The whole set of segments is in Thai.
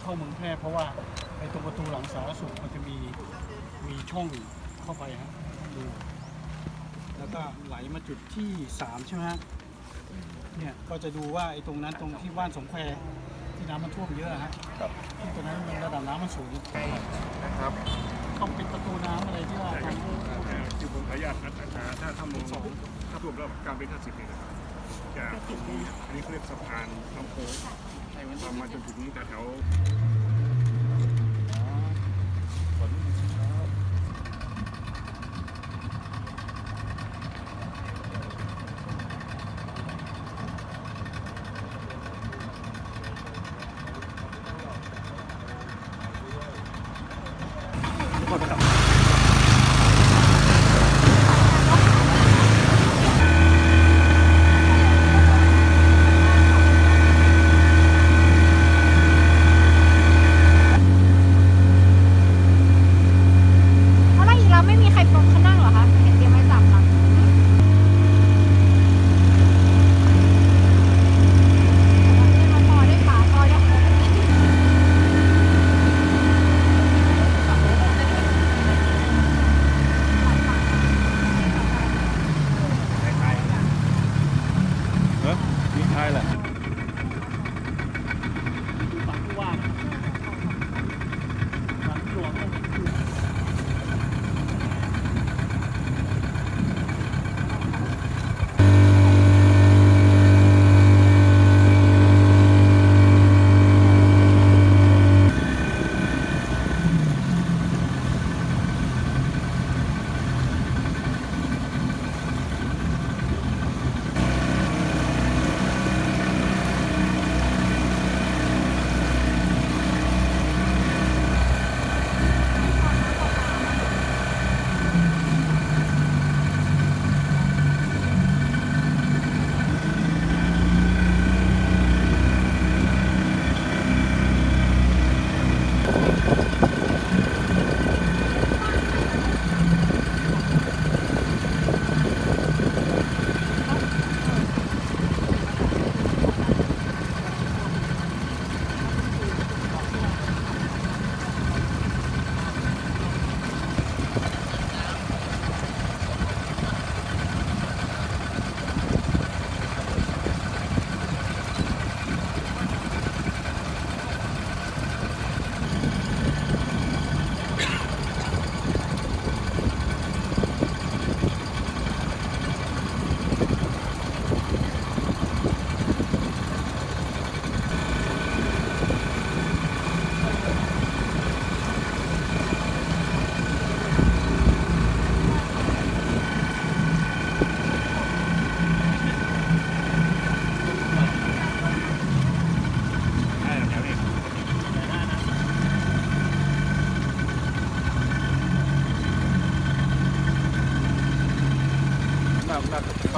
ำเข้าเมืองแพร่เพราะว่าไอ้ตรงประตูหลังสาธารณสุขมันจะมีมีช่องเข้าไปฮะดูแล้วก็ไหลมาจุดที่สามใช่ไหมฮะเนี่ยก็จะดูว่าไอ้ตรงนั้นตรงที่บ้านสงแควที่น้ำมันท่วมเยอะฮะครับที่ตรงนั้นมันระดับน้ำมันสูงนะครับต้องปิดประตูน้ำอะไรที่ว่าทางที่ผมขออนุญาตนะถ้าถ้าถ้ามองถ้ารวมแล้วการเป็นห้าสิบเนี่ยนะครับจะอันนี้เขาเรียกสะพานลำโพง ประมาจนถึงแต่แถวเพราะอะไรอีกแล้วไม่มีใครปรงเขานั่งเหรอคะเห็นเตรียมไว้สามหลังพอได้ปาพอได้ เอ อมีใ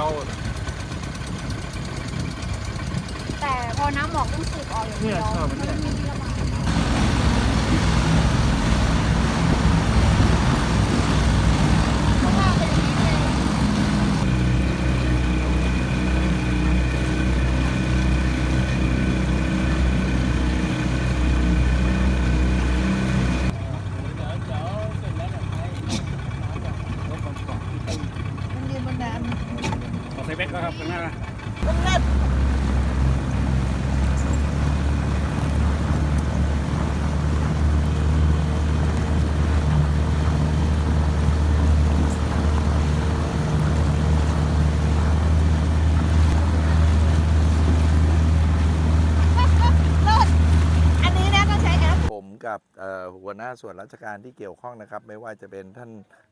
เข้า แต่พอน้ำหมอกต้องสูบออกอย่างเดียวเนี่ยชอบมันเนี่ยไม่มีที่ระบายข้างล่างเป็นอย่างนี้เลย มันยืนบนน้ำ ขอ ใส่เบ็ดก็ครับข้างหน้านะ มันเน็ต เลิศอันนี้นะต้องใช้แอป ผม กับหัวหน้าส่วนราชการที่เกี่ยวข้องนะครับ ไม่ว่าจะเป็นท่าน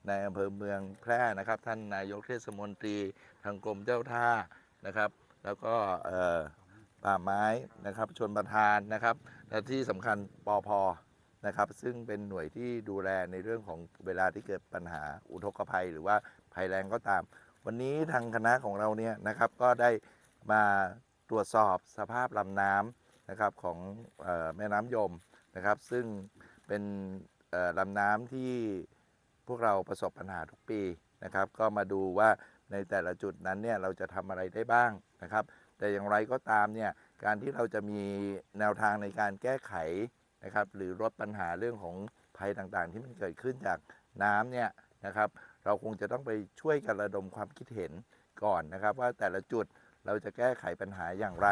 นายอำเภอเมืองแพร่นะครับ ท่านนายกเทศมนตรีทางกรมเจ้าท่านะครับ แล้วก็ป่าไม้นะครับชนประทานนะครับ และที่สำคัญปอพนะครับ ซึ่งเป็นหน่วยที่ดูแลในเรื่องของเวลาที่เกิดปัญหาอุทกภัย หรือว่าภัยแรงก็ตาม วันนี้ทางคณะของเราเนี่ยนะครับก็ได้มาตรวจสอบสภาพลำน้ำนะครับของออแม่น้ำยม นะครับ ซึ่งเป็นลำน้ำที่พวกเราประสบปัญหาทุกปีนะครับ ก็มาดูว่าในแต่ละจุดนั้นเนี่ยเราจะทำอะไรได้บ้างนะครับ แต่อย่างไรก็ตามเนี่ยการที่เราจะมีแนวทางในการแก้ไขนะครับ หรือลดปัญหาเรื่องของภัยต่างๆ ที่มันเกิดขึ้นจากน้ำเนี่ยนะครับ เราคงจะต้องไปช่วยกันระดมความคิดเห็นก่อนนะครับ ว่าแต่ละจุดเราจะแก้ไขปัญหาอย่างไร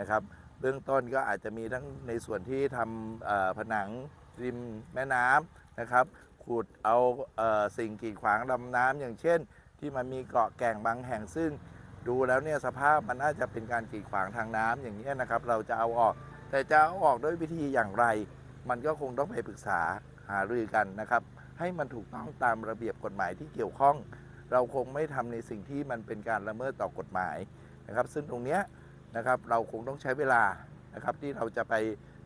นะครับ เบื้องต้นก็อาจจะมีทั้งในส่วนที่ทำผนังริมแม่น้ำนะครับ ขุดเอาเออสิ่งกีดขวางลำน้ำอย่างเช่น ที่มันมีเกาะแก่งบางแห่งซึ่งดูแล้วเนี่ยสภาพมันน่าจะเป็นการกีดขวางทางน้ำอย่างนี้นะครับ เราจะเอาออก แต่จะเอาออกด้วยวิธีอย่างไร มันก็คงต้องไปปรึกษาหารือกันนะครับ ให้มันถูกต้องตามระเบียบกฎหมายที่เกี่ยวข้อง เราคงไม่ทำในสิ่งที่มันเป็นการละเมิดต่อกฎหมายนะครับ ซึ่งตรงเนี้ย นะครับ เราคงต้องใช้เวลานะครับ ที่เราจะไป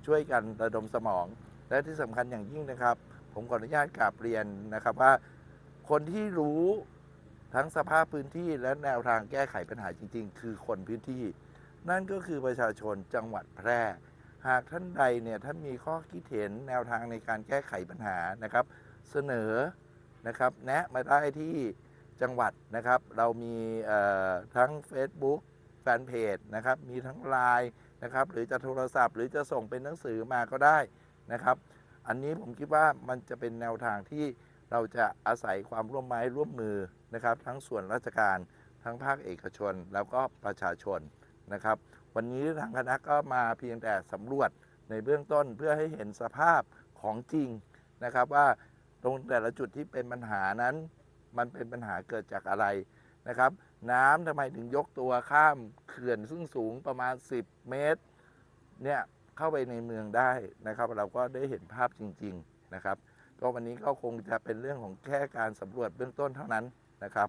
ช่วยกันระดมสมอง และที่สำคัญอย่างยิ่งนะครับ ผมขออนุญาตกราบเรียนนะครับว่า คนที่รู้ทั้งสภาพพื้นที่และแนวทางแก้ไขปัญหาจริง ๆ คือคนพื้นที่ นั่นก็คือประชาชนจังหวัดแพร่ หากท่านใดเนี่ยท่านมีข้อคิดเห็นแนวทางในการแก้ไขปัญหานะครับ เสนอนะครับแนะมาได้ที่จังหวัดนะครับ เรามีทั้ง Facebook แฟนเพจนะครับ มีทั้งไลน์นะครับ หรือจะโทรศัพท์ หรือจะส่งเป็นหนังสือมาก็ได้นะครับ อันนี้ผมคิดว่ามันจะเป็นแนวทางที่เราจะอาศัยความร่วมไม้ร่วมมือนะครับ ทั้งส่วนราชการทั้งภาคเอกชนแล้วก็ประชาชนนะครับ วันนี้ทางคณะก็มาเพียงแต่สำรวจในเบื้องต้นเพื่อให้เห็นสภาพของจริงนะครับว่าตรงแต่ละจุดที่เป็นปัญหานั้น มันเป็นปัญหาเกิดจากอะไรนะครับ น้ำทำไมถึงยกตัวข้ามเขื่อนซึ่งสูงประมาณ 10 เมตรเนี่ยเข้าไปในเมืองได้นะครับ เราก็ได้เห็นภาพจริง ๆนะครับ ก็วันนี้ก็คงจะเป็นเรื่องของแค่การสำรวจเบื้องต้นเท่านั้นนะครับ